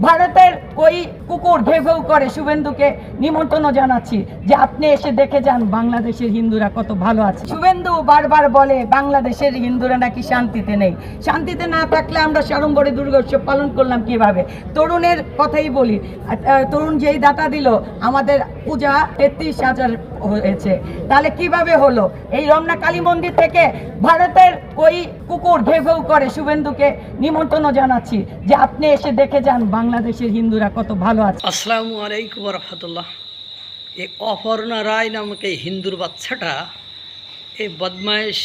ভারতের ওই কুকুর ঘেউ ঘেউ করে শুভেন্দুকে নিমন্ত্রণ জানাচ্ছি যে আপনি এসে দেখে যান বাংলাদেশের হিন্দুরা কত ভালো আছে। শুভেন্দু বারবার বলে, বাংলাদেশের হিন্দুরা নাকি শান্তিতে নেই। শান্তিতে না থাকলে আমরা সাড়ম্বরে দুর্গোৎসব পালন করলাম কীভাবে? তরুণের কথাই বলি। তরুণ যেই দাতা দিল, আমাদের পূজা তেত্রিশ হাজার হয়েছে। তাহলে কীভাবে হলো? এই রমনা কালী মন্দির থেকে ভারতের ওই কুকুর ঘেউ ঘেউ করে শুভেন্দুকে নিমন্ত্রণ জানাচ্ছি যে আপনি এসে দেখে যান বাংলাদেশের হিন্দুরা কত ভালো আছে। আসসালামু আলাইকুম রহমতুল্লাহ। এই অপর্ণা রায় নামক এই হিন্দুর বাচ্চাটা এই বদমাইশ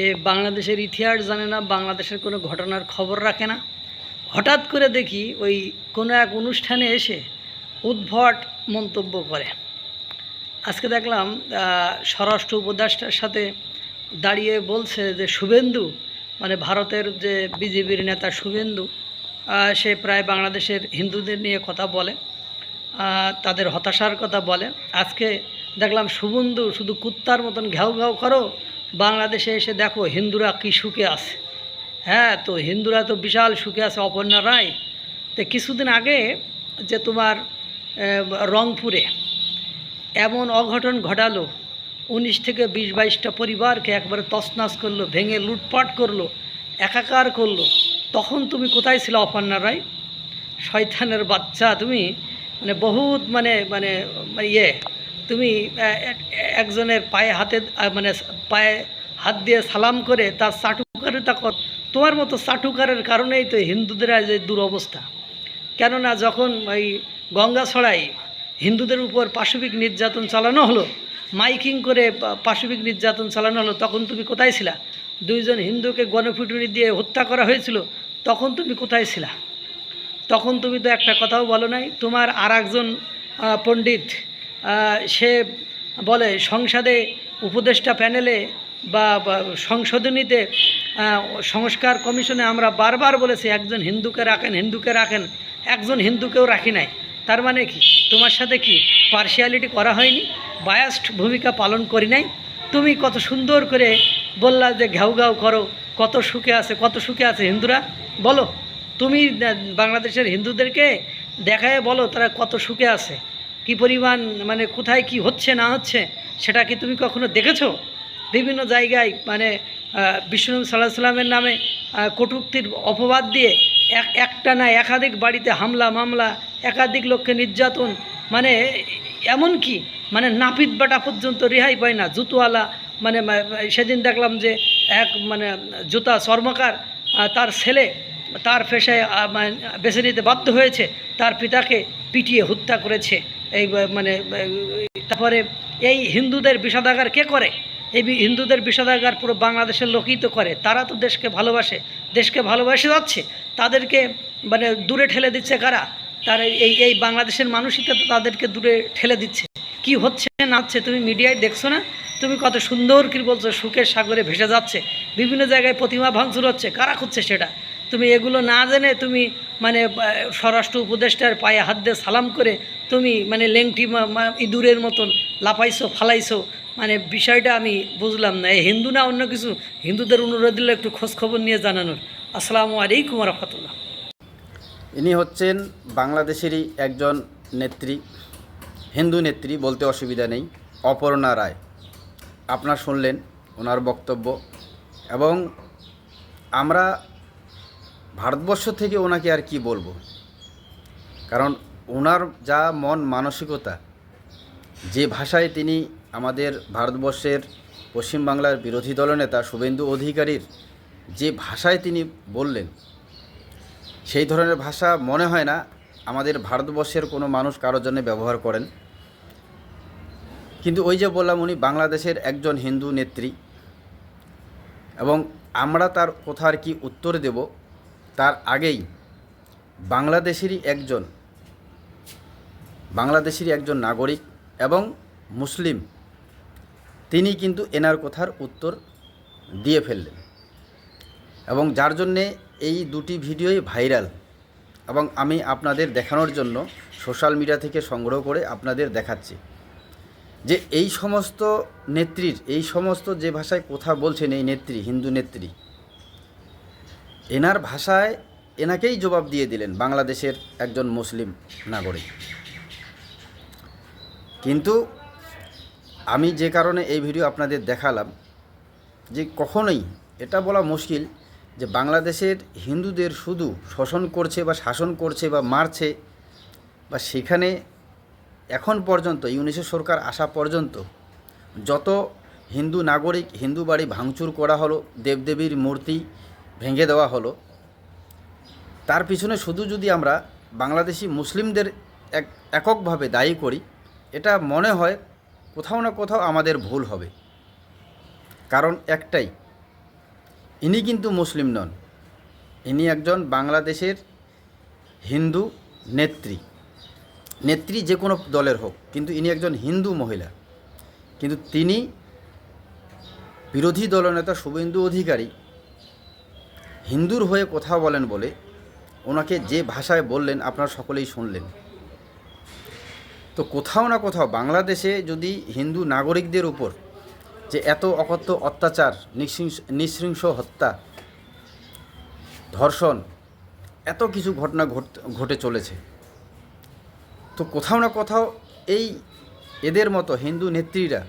এ বাংলাদেশের ইতিহাস জানে না, বাংলাদেশের কোনো ঘটনার খবর রাখে না। হঠাৎ করে দেখি ওই কোনো এক অনুষ্ঠানে এসে উদ্ভট মন্তব্য করে। আজকে দেখলাম স্বরাষ্ট্র উপদেষ্টার সাথে দাঁড়িয়ে বলছে যে শুভেন্দু মানে ভারতের যে বিজেপির নেতা শুভেন্দু সে প্রায় বাংলাদেশের হিন্দুদের নিয়ে কথা বলে তাদের হতাশার কথা বলে। আজকে দেখলাম শুভেন্দু শুধু কুত্তার মতন ঘেউ ঘেউ করো, বাংলাদেশে এসে দেখো হিন্দুরা কী সুখে আছে। হ্যাঁ তো হিন্দুরা তো বিশাল সুখে আছে, অপর্ণা রায়। তো কিছুদিন আগে যে তোমার রংপুরে এমন অঘটন ঘটালো, উনিশ থেকে বিশ বাইশটা পরিবারকে একবারে তছনাছ করল, ভেঙে লুটপাট করল, একাকার করল। তখন তুমি কোথায় ছিল অপর্ণা রায়? শয়তানের বাচ্চা, তুমি মানে বহুত মানে মানে মানে ইয়ে। তুমি একজনের পায়ে হাতে মানে পায়ে হাত দিয়ে সালাম করে তার চাটুকারিতা কর। তোমার মতো চাটুকারের কারণেই তো হিন্দুদের আজ এই দুরবস্থা। কেননা যখন ওই গঙ্গা ছড়াই হিন্দুদের উপর পাশবিক নির্যাতন চালানো হলো মাইকিং করে পাশবিক নির্যাতন চালানো হলো, তখন তুমি কোথায় ছিলা? দুইজন হিন্দুকে গণপিটুনি দিয়ে হত্যা করা হয়েছিল, তখন তুমি কোথায় ছিলা? তখন তুমি তো একটা কথাও বলো নাই, তোমার আর একজন পণ্ডিত সে বলে, সংসদে উপদেষ্টা প্যানেলে বা সংশোধনীতে সংস্কার কমিশনে আমরা বারবার বলেছি, একজন হিন্দুকে রাখেন হিন্দুকে রাখেন, একজন হিন্দুকেও রাখি নাই। তার মানে কি? তোমার সাথে কি? পার্শিয়ালিটি করা হয়নি বায়াস্ট ভূমিকা পালন করি নাই। তুমি কত সুন্দর করে বললা যে ঘেউ ঘাউ করো, কত সুখে আছে, কত সুখে আছে হিন্দুরা। বলো, তুমি বাংলাদেশের হিন্দুদেরকে দেখায় বলো তারা কত সুখে আছে, কি পরিমাণ মানে কোথায় কি হচ্ছে, না হচ্ছে, সেটা কি তুমি কখনো দেখেছ? বিভিন্ন জায়গায় মানে বিষ্ণু সাল্লাহ সাল্লামের নামে কটূক্তির অপবাদ দিয়ে এক একটা না একাধিক বাড়িতে হামলা, মামলা, একাধিক লোককে নির্যাতন মানে এমন কি মানে নাপিত বাটা পর্যন্ত রেহাই পায় না, জুতোওয়ালা মানে সেদিন দেখলাম যে এক মানে জুতা চর্মকার তার ছেলে তার পেশায় মানে বেছে নিতে বাধ্য হয়েছে, তার পিতাকে পিটিয়ে হত্যা করেছে। এই মানে তারপরে এই হিন্দুদের বিষাদাগার কে করে? এই হিন্দুদের বিষাদাগার পুরো বাংলাদেশের লোকই তো করে। তারা তো দেশকে ভালোবাসে। দেশকে ভালোবাসে যাচ্ছে। তাদেরকে মানে দূরে ঠেলে দিচ্ছে কারা? তার এই এই বাংলাদেশের মানুষই তো তাদেরকে দূরে ঠেলে দিচ্ছে। কি হচ্ছে, না হচ্ছে, তুমি মিডিয়ায় দেখছ না? তুমি কত সুন্দর কি বলছো, সুখের সাগরে ভেসে যাচ্ছে। বিভিন্ন জায়গায় প্রতিমা ভাঙচুর হচ্ছে। কারা খুঁজছে সেটা? তুমি এগুলো না জেনে তুমি মানে স্বরাষ্ট্র উপদেষ্টার পায়ে হাত দিয়ে সালাম করে তুমি মানে লেংটি ইঁদুরের মতন লাফাইছো, ফালাইছো মানে বিষয়টা আমি বুঝলাম না। হিন্দু না অন্য কিছু? হিন্দুদের অনুরোধ দিলে একটু খোঁজ খবর নিয়ে জানানোর। আসসালামু আলাইকুম রহমতুল্লাহ। ইনি হচ্ছেন বাংলাদেশেরই একজন নেত্রী, হিন্দু নেত্রী বলতে অসুবিধা নেই, অপর্ণা রায়। আপনার শুনলেন ওনার বক্তব্য এবং আমরা ভারতবর্ষ থেকে ওনাকে আর কি বলব? কারণ ওনার যা মন, মানসিকতা যে ভাষায় তিনি আমাদের ভারতবর্ষের পশ্চিমবাংলার বিরোধী দলনেতা শুভেন্দু অধিকারীর যে ভাষায় তিনি বললেন, সেই ধরনের ভাষা মনে হয় না আমাদের ভারতবর্ষের কোনো মানুষ কারোর জন্য ব্যবহার করেন। কিন্তু ওই যে বললাম উনি, বাংলাদেশের একজন হিন্দু নেত্রী এবং আমরা তার কোথার কি উত্তর দেব, তার আগেই বাংলাদেশেরই একজন বাংলাদেশেরই একজন নাগরিক এবং মুসলিম, তিনি কিন্তু এনার কথার উত্তর দিয়ে ফেললেন। এবং যার জন্যে এই দুটি ভিডিওই ভাইরাল এবং আমি আপনাদের দেখানোর জন্য সোশ্যাল মিডিয়া থেকে সংগ্রহ করে আপনাদের দেখাচ্ছি। যে এই সমস্ত নেত্রীর, এই সমস্ত যে ভাষায় কথা বলছেন এই নেত্রী, হিন্দু নেত্রী, এনার ভাষায় এনাকেই জবাব দিয়ে দিলেন বাংলাদেশের একজন মুসলিম নাগরিক। কিন্তু আমি যে কারণে এই ভিডিও আপনাদের দেখালাম যে কখনোই এটা বলা মুশকিল যে বাংলাদেশের হিন্দুদের শুধু শোষণ করছে বা শাসন করছে বা মারছে বা সেখানে এখন পর্যন্ত ইউনিসেফ সরকার আসা পর্যন্ত যত হিন্দু নাগরিক হিন্দু বাড়ি ভাঙচুর করা হলো, দেবদেবীর মূর্তি ভেঙে দেওয়া হলো, তার পিছনে শুধু যদি আমরা বাংলাদেশি মুসলিমদের এক এককভাবে দায়ী করি এটা মনে হয় কোথাও না কোথাও আমাদের ভুল হবে। কারণ একটাই, ইনি কিন্তু মুসলিম নন। ইনি একজন বাংলাদেশের হিন্দু নেত্রী। নেত্রী যে কোনো দলের হোক, কিন্তু ইনি একজন হিন্দু মহিলা। কিন্তু তিনি বিরোধী দলনেতা শুভেন্দু অধিকারী হিন্দুর হয়ে কথা বলেন বলে ওনাকে যে ভাষায় বললেন আপনারা সকলেই শুনলেন। তো কোথাও না কোথাও বাংলাদেশে যদি হিন্দু নাগরিকদের উপর যে এত অকথ্য অত্যাচার নৃশৃংস হত্যা, ধর্ষণ, এত কিছু ঘটনা ঘট- ঘটে চলেছে, তো কোথাও না কোথাও এই এদের মতো হিন্দু নেত্রীরা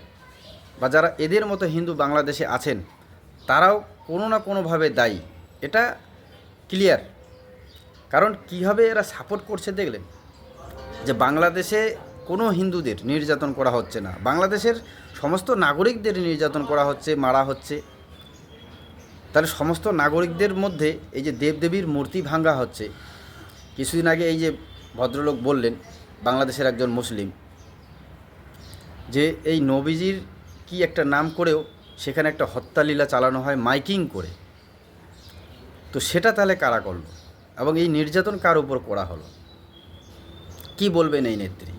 বা যারা এদের মতো হিন্দু বাংলাদেশে আছেন, তারাও কোনো না কোনোভাবে দায়ী। এটা ক্লিয়ার কারণ কীভাবে এরা সাপোর্ট করছে দেখলেন? যে বাংলাদেশে কোনো হিন্দুদের নির্যাতন করা হচ্ছে না। বাংলাদেশের সমস্ত নাগরিকদের নির্যাতন করা হচ্ছে, মারা হচ্ছে। তাহলে সমস্ত নাগরিকদের মধ্যে এই যে দেবদেবীর মূর্তি ভাঙ্গা হচ্ছে, কিছুদিন আগে এই যে ভদ্রলোক বললেন, বাংলাদেশের একজন মুসলিম, যে এই নবীজির কি একটা নাম করেও সেখানে একটা হত্যালীলা চালানো হয় মাইকিং করে। তো সেটা তাহলে কারা করল? এবং এই নির্যাতন কার উপর করা হলো? কি বলবেন এই নেত্রী?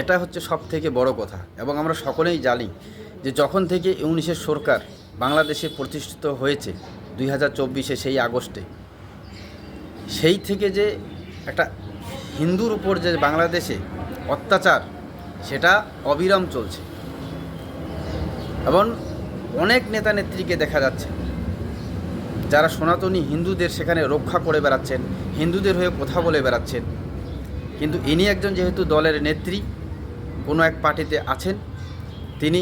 এটা হচ্ছে সব থেকে বড় কথা। এবং আমরা সকলেই জানি যে যখন থেকে ইউনিসেফ সরকার বাংলাদেশে প্রতিষ্ঠিত হয়েছে দুই হাজার চব্বিশে সেই আগস্টে, সেই থেকে যে একটা হিন্দুর উপর যে বাংলাদেশে অত্যাচার, সেটা অবিরাম চলছে। এবং অনেক নেতা নেত্রীকে দেখা যাচ্ছে, যারা সনাতনী হিন্দুদের সেখানে রক্ষা করে বেড়াচ্ছেন, হিন্দুদের হয়ে কথা বলে বেড়াচ্ছেন। কিন্তু ইনি একজন যেহেতু দলের নেত্রী, কোনো এক পার্টিতে আছেন, তিনি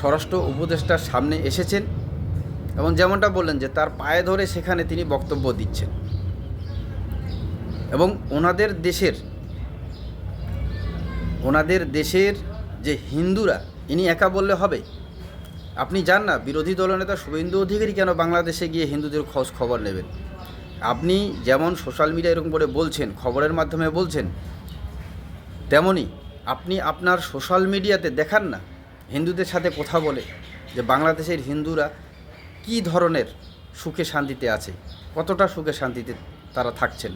স্বরাষ্ট্র উপদেষ্টার সামনে এসেছেন এবং যেমনটা বললেন যে তার পায়ে ধরে সেখানে তিনি বক্তব্য দিচ্ছেন। এবং ওনাদের দেশের ওনাদের দেশের যে হিন্দুরা, ইনি একা বললে হবে? আপনি যান না, বিরোধী দলনেতা শুভেন্দু অধিকারী কেন বাংলাদেশে গিয়ে হিন্দুদের খোঁজ খবর নেবেন? আপনি যেমন সোশ্যাল মিডিয়া এরকম করে বলছেন, খবরের মাধ্যমে বলছেন, তেমনি আপনি আপনার সোশ্যাল মিডিয়াতে দেখান না। হিন্দুদের সাথে কথা বলে যে বাংলাদেশের হিন্দুরা কী ধরনের সুখে শান্তিতে আছে, কতটা সুখে শান্তিতে তারা থাকছেন,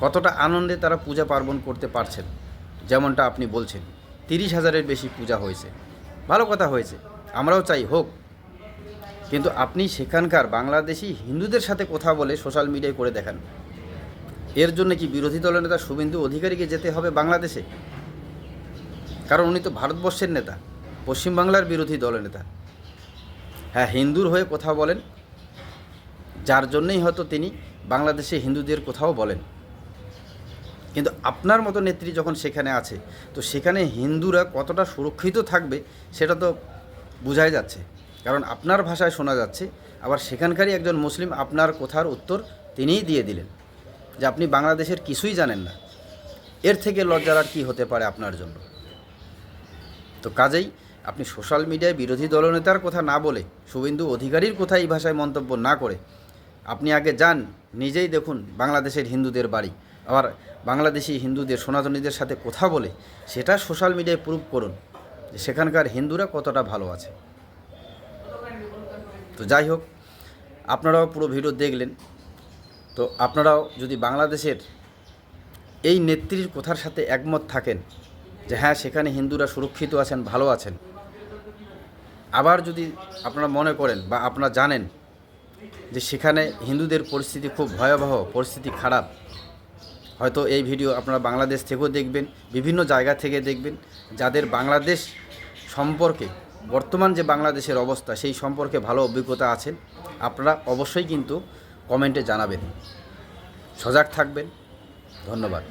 কতটা আনন্দে তারা পূজা পার্বণ করতে পারছেন, যেমনটা আপনি বলছেন। তিরিশ হাজারের বেশি পূজা হয়েছে। ভালো কথা হয়েছে। আমরাও চাই হোক কিন্তু আপনি সেখানকার বাংলাদেশি হিন্দুদের সাথে কথা বলে সোশ্যাল মিডিয়ায় করে দেখান। এর জন্য কি বিরোধী দলনেতা শুভেন্দু অধিকারীকে যেতে হবে বাংলাদেশে? কারণ উনি তো ভারতবর্ষের নেতা, পশ্চিমবাংলার বিরোধী দলনেতা হ্যাঁ হিন্দুর হয়ে কথা বলেন, যার জন্যই হয়তো তিনি বাংলাদেশে হিন্দুদের কোথাও বলেন। কিন্তু আপনার মতো নেত্রী যখন সেখানে আছে, তো সেখানে হিন্দুরা কতটা সুরক্ষিত থাকবে সেটা তো বোঝাই যাচ্ছে। কারণ আপনার ভাষায় শোনা যাচ্ছে, আবার সেখানকারই একজন মুসলিম আপনার কথার উত্তর তিনিই দিয়ে দিলেন, যে আপনি বাংলাদেশের কিছুই জানেন না। এর থেকে লজ্জার আর কী হতে পারে আপনার জন্য? তো কাজেই আপনি সোশ্যাল মিডিয়ায় বিরোধী দলনেতার কথা না বলে, শুভেন্দু অধিকারীর কথা এই ভাষায় মন্তব্য না করে, আপনি আগে যান, নিজেই দেখুন বাংলাদেশের হিন্দুদের বাড়ি। আবার বাংলাদেশি হিন্দুদের, সনাতনীদের সাথে কথা বলে, সেটা সোশ্যাল মিডিয়ায় প্রুভ করুন সেখানকার হিন্দুরা কতটা ভালো আছে। তো যাই হোক, আপনারাও পুরো ভিডিও দেখলেন। তো আপনারাও যদি বাংলাদেশের এই নেত্রীর কথার সাথে একমত থাকেন যে হ্যাঁ সেখানে হিন্দুরা সুরক্ষিত আছেন, ভালো আছেন। আবার যদি আপনারা মনে করেন বা আপনারা জানেন যে সেখানে হিন্দুদের পরিস্থিতি খুব ভয়াবহ, পরিস্থিতি খারাপ, হয়তো এই ভিডিও আপনারা বাংলাদেশ থেকেও দেখবেন, বিভিন্ন জায়গা থেকে দেখবেন, যাদের বাংলাদেশ সম্পর্কে বর্তমান যে বাংলাদেশের অবস্থা, সেই সম্পর্কে ভালো অভিজ্ঞতা আছেন আপনারা অবশ্যই কিন্তু কমেন্টে জানাবেন। সজাগ থাকবেন। ধন্যবাদ।